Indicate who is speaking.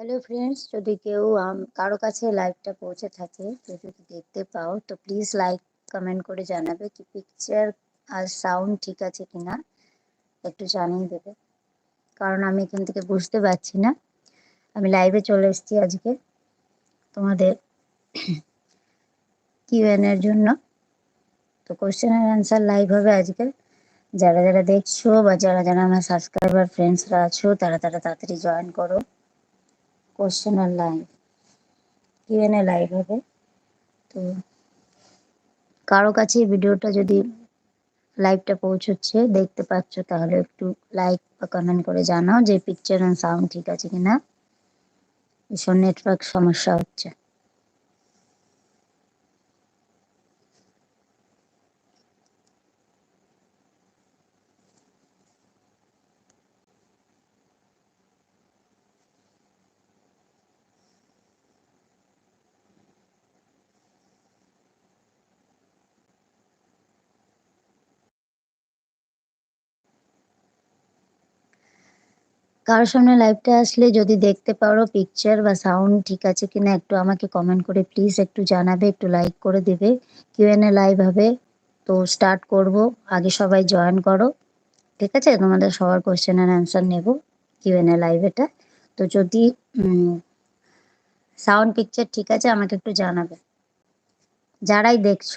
Speaker 1: Hello friends যদি কেউ কারও কাছে লাইভটা পৌঁছে থাকে কেউ যদি দেখতে পাও, তো প্লিজ লাইক কমেন্ট করে জানাবে কি পিকচার আর সাউন্ড ঠিক আছে কিনা। একটু জানিয়ে দেবে। কারণ আমি এখান থেকে বুঝতে পারছি না। আমি লাইভে চলে এসেছি আজকে। তোমাদের কিউএন এর জন্য। তো কোশ্চেন আর অ্যান্সার লাইভ হবে আজকে। যারা যারা দেখছ বা যারা যারা আমার সাবস্ক্রাইবার ফ্রেন্ডসরা আছো, তারা তারা তাড়াতাড়ি জয়েন করো। Question R live Q and A live হবে তো কারও কাছে ভিডিওটা যদি লাইভটা পৌঁছচ্ছে, দেখতে পাচ্ছ, তাহলে একটু লাইক বা কমেন্ট করে জানাও যে পিকচার অ্যান্ড সাউন্ড ঠিক আছে কিনা। ভীষণ নেটওয়ার্ক সমস্যা হচ্ছে। কারোর সামনে লাইভটা আসলে যদি দেখতে পারো পিকচার বা সাউন্ড ঠিক আছে কিনা, একটু আমাকে কমেন্ট করে প্লিজ একটু জানাবে, একটু লাইক করে দেবে। কিউএন এ লাইভ হবে, তো স্টার্ট করব। আগে সবাই জয়েন করো। ঠিক আছে? তোমাদের সবার কোশ্চেন এর অ্যান্সার নেব কিউএন এ লাইভ এটা। তো যদি সাউন্ড পিকচার ঠিক আছে, আমাকে একটু জানাবে। যারাই দেখছ